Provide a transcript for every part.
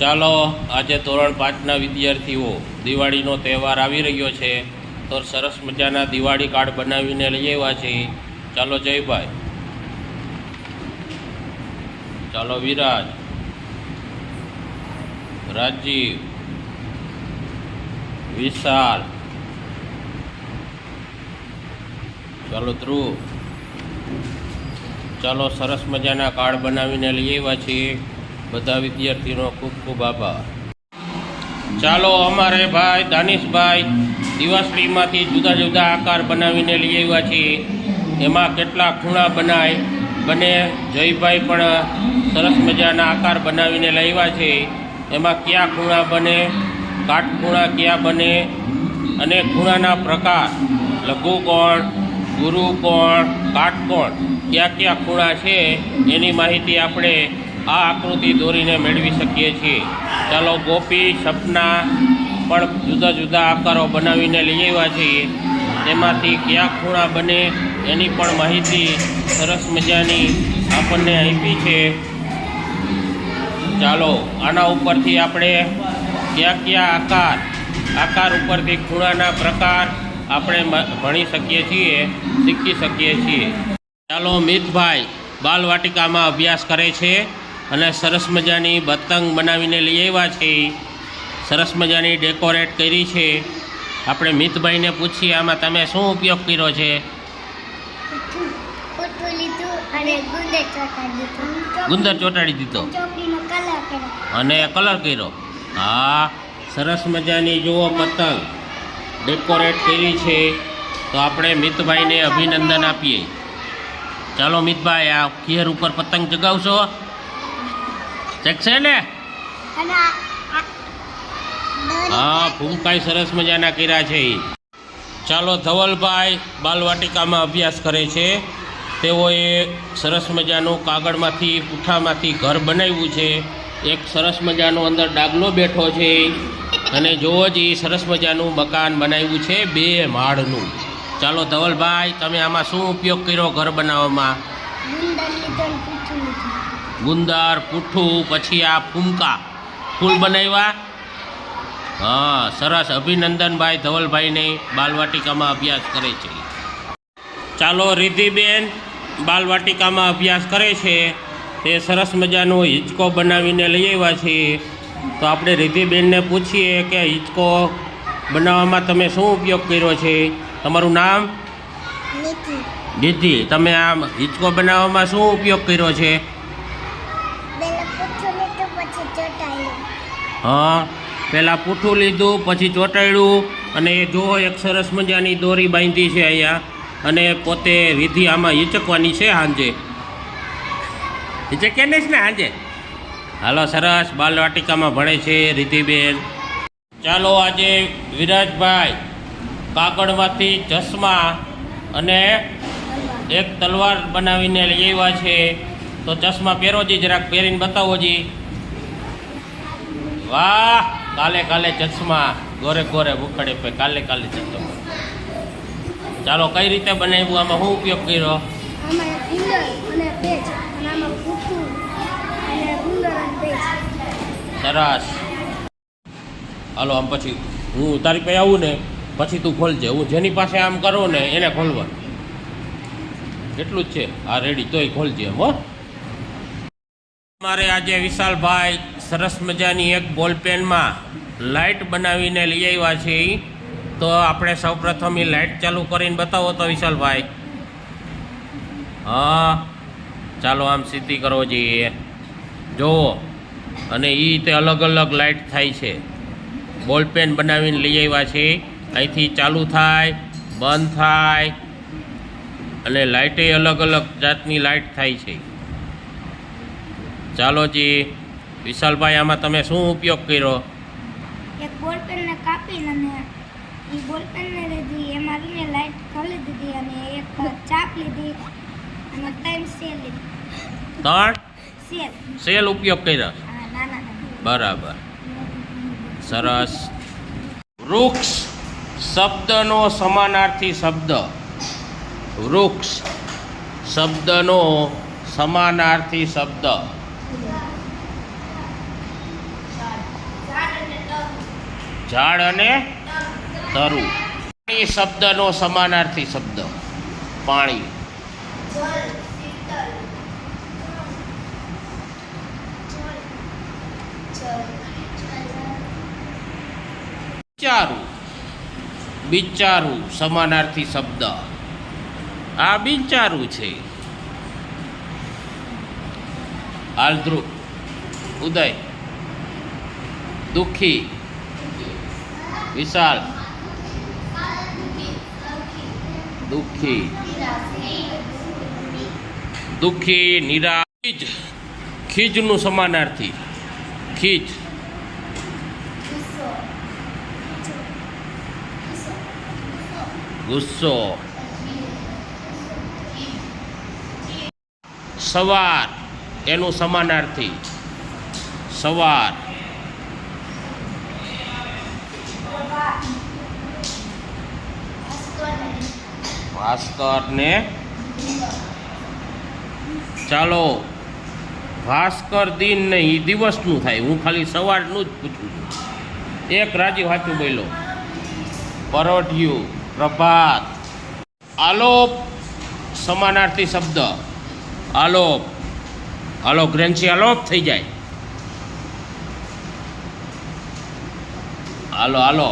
ચાલો, આજે ધોરણ પાંચના વિદ્યાર્થીઓ, દિવાળીનો તહેવાર આવી રહ્યો છે, તો સરસ મજાના દિવાળી કાર્ડ બનાવીને લઈ આવ્યા છે. ચાલો જયભાઈ ચાલો, વિરાજ. રાજીવ. વિશાલ. ચાલો, ધ્રુવ. ચાલો, સરસ મજાના કાર્ડ બનાવીને લઈ આવ્યા છીએ. બધા વિદ્યાર્થીનો ખૂબ ખૂબ આભાર. ચાલો અમારે ભાઈ દાનિશભાઈ દિવાસળીમાંથી જુદા જુદા આકાર બનાવીને લઈ આવ્યા છીએ. એમાં કેટલા ખૂણા બનાય, બને જયભાઈ પણ સરસ મજાના આકાર બનાવીને લાવ્યા છે. એમાં કયા ખૂણા બને કાટખૂણા કયા બને, અને ખૂણાના પ્રકાર લઘુકોણ ગુરુકોણ કાટકોણ કયા કયા ખૂણા છે, એની માહિતી આપણે આ આકૃતિ દોરીને મેળવી શકીએ છીએ. ચાલો ગોપી, સપના પણ જુદા જુદા આકારો બનાવીને લઈ આવ્યા છીએ. તેમાંથી કયા ખૂણા બને એની પણ માહિતી સરસ મજાની આપણને આપી છે. ચાલો, આના ઉપરથી આપણે કયા કયા આકાર આકાર ઉપરથી ખૂણાના પ્રકાર આપણે ભણી શકીએ છીએ, શીખી શકીએ છીએ. ચાલો, મિતભાઈ બાલવાટિકામાં અભ્યાસ કરે છે. અને સરસ મજાની પતંગ બનાવીને લઈ આવ્યા છે. સરસ મજાની ડેકોરેટ કરી છે. આપણે મિતભાઈને પૂછીએ આમાં તમે શું ઉપયોગ કર્યો છે? ગુંદર ચોટાડી દીધો. અને કલર કર્યો? હા સરસ મજાની જુઓ પતંગ ડેકોરેટ કરી છે. તો આપણે મિતભાઈને અભિનંદન આપીએ. ચાલો મિતભાઈ આ ઘેર ઉપર પતંગ ચગાવશો? ચકશે ને? હા ફૂમકાઈ સરસ મજાના કર્યા છે. ચાલો ધવલભાઈ બાલવાટિકામાં અભ્યાસ કરે છે. તેઓએ સરસ મજાનું કાગળમાંથી પૂઠામાંથી ઘર બનાવ્યું છે. એક સરસ મજાનો અંદર ડાગલો બેઠો છે. અને જોવો જ એ સરસ મજાનું મકાન બનાવ્યું છે બે માળનું. ચાલો ધવલભાઈ તમે આમાં શું ઉપયોગ કર્યો ઘર બનાવવામાં? ગુંદર ને પૂછું પુઠ્ઠું આ ફૂમકા. ફૂલ બનાવ્યા? હા સરસ. અભિનંદનભાઈ ધવલભાઈને બાલવાટિકામાં અભ્યાસ કરે છે. ચાલો રિદ્ધિબેન બાલવાટિકામાં અભ્યાસ કરે છે. તે સરસ મજાનો હિંચકો બનાવીને લઈ આવ્યા છે. તો આપણે રિદ્ધિબેનને પૂછીએ કે હિંચકો બનાવવામાં તમે શું ઉપયોગ કર્યો છે? તમારું નામ? નીતિ તમે આ હિંચકો બનાવવામાં શું ઉપયોગ કર્યો છે પેલા પૂછું લીધું પછી ચોટાડ્યું હા, પહેલાં પૂઠું લીધું, પછી ચોંટાડ્યું અને એ જુઓ એક સરસ મજાની દોરી બાંધી છે અહીંયા. અને પોતે વિધિ આમાં હિચકવાની છે સાંજે હિચકે નહીં ને સાંજે હાલો, સરસ. બાલવાટિકામાં ભણે છે રિધિબેન ચાલો, આજે વિરાજભાઈ કાગળમાંથી ચશ્મા અને એક તલવાર બનાવીને લઈ આવ્યા છે. તો ચશ્મા પહેરો જી જરાક પહેરીને બતાવો જી વાહ કાલે કાલે ચશ્મા ગોરે ગોરે ભૂખડે પે કાલે કાલે ચશ્મા. ચાલો કઈ રીતે બનાવ્યું? આમાં શું ઉપયોગ કર્યો? સરસ. હાલો આમ પછી હું તારી પાસે આવું ને પછી તું ખોલજે. હું જેની પાસે આમ કરું ને એને ખોલવાનું. એટલું જ છે. આ રેડી તોય ખોલજે હો. મારે આજે વિશાલભાઈ સરસ મજાની એક બોલપેનમાં લાઇટ બનાવીને લઈ આવ્યા છે. તો આપણે સૌપ્રથમ એ લાઇટ ચાલુ કરીને બતાવો તો વિશાલભાઈ. હા, ચાલો આમ સીધી કરવો જોઈએ. જુઓ, અને એ રીતે અલગ અલગ લાઇટ થાય છે. બોલપેન બનાવીને લઈ આવ્યા છે. અહીંથી ચાલુ થાય, બંધ થાય, અને લાઇટે અલગ અલગ જાતની લાઇટ થાય છે. ચાલો જી. વિશાલભાઈ આમાં તમે શું ઉપયોગ કર્યો? એક બોલપેનને કાપીને અને એ બોલપેનને લીધી એમાં રીને લાઈટ ખોલી દીધી અને એક ચાપ લીધી અને ત્રણ સેલ લીધી. ત્રણ સેલ. સેલ ઉપયોગ કર્યો? બરાબર. સરસ. વૃક્ષ શબ્દનો સમાનાર્થી શબ્દ. વૃક્ષ શબ્દનો સમાનાર્થી શબ્દ. ઝાડ અને તરુ. પાણી શબ્દનો સમાનાર્થી શબ્દ. પાણી. બિચારું બિચારું સમાનાર્થી શબ્દ. આ બિચારું છે. આલધ્રુપ ઉદય. દુઃખી. વિશાલ દુઃખી. દુઃખી નિરા ખીજ. ખીજનું સમાનાર્થી. ખીજ. ગુસ્સો. સવાર. એનું સમાનાર્થી. સવાર. ભાસ્કર ને ચાલો, ભાસ્કર દિન નહીં દિવસનું થાય. હું ખાલી સવારનું જ પૂછું છું. એક રાજી વાંચું બોલો પરોઢિયું, પ્રભાત. આલોપ, સમાનાર્થી શબ્દ. આલોપ. આલોક ગ્રેન્સી આલોપ થઈ જાય. હાલો હાલો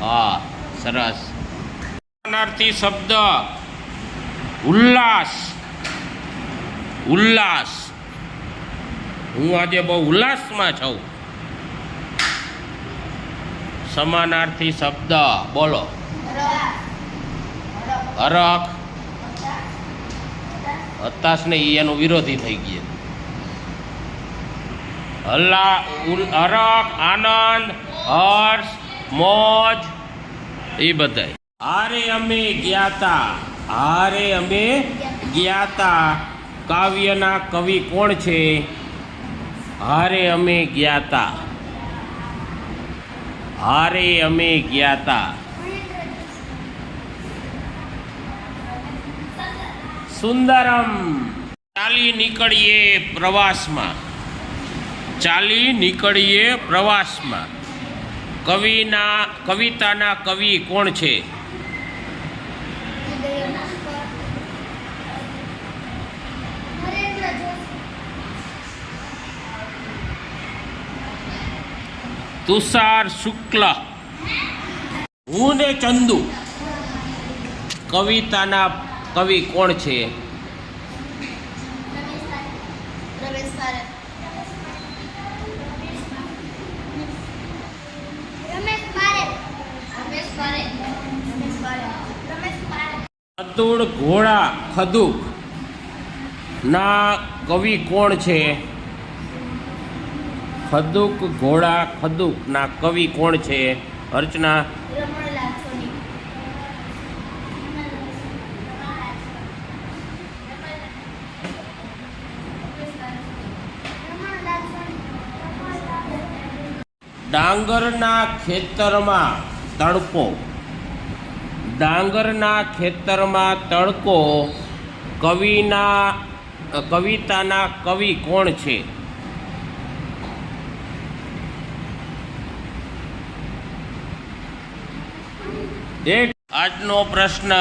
હા સરસ. સમાનાર્થી શબ્દ. ઉલ્લાસ. ઉલ્લાસ. હું આજે બહુ ઉલ્લાસમાં છું. સમાનાર્થી શબ્દ. બોલો. અરખ હતાશ ને એનો વિરોધી થઈ ગયો. હલ્લા અરખ આનંદ, હર્ષ, મોજ એ બધાય. હારે અમે ગયા તા હારે અમે ગયા તા કાવ્યના કવિ કોણ છે? હારે અમે ગયા તા હારે અમે ગયા તા સુંદરમ, ચાલી નીકળીએ પ્રવાસમાં. ચાલી નીકળીએ પ્રવાસમાં. કવિના કવિતાના કવિ કોણ છે? તુષાર શુક્લ. હું ને ચંદુ. કવિતાના કવિ કોણ છે? પારેખ અતુળ ઘોડા, ખદુક. ના, કવિ કોણ છે? ખદુક, ઘોડા, ખદુક. ના, કવિ કોણ છે? અર્ચના. ડાંગરના ખેતરમાં તડકો. ડાંગરના ખેતરમાં તડકો કવિના કવિતાના કવિ કોણ છે? એક આજનો પ્રશ્ન,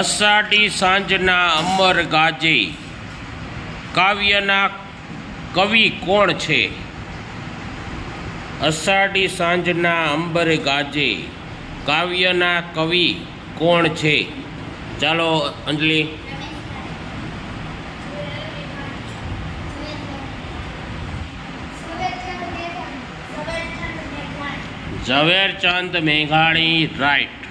અષાઢી સાંજના અમર ગાજે કાવ્યના કવિ કોણ છે? અષાઢી સાંજના અંબર ગાજે કાવ્યના કવિ કોણ છે? ચાલો અંજલિ. ઝવેરચંદ મેઘાણી રાઈટ.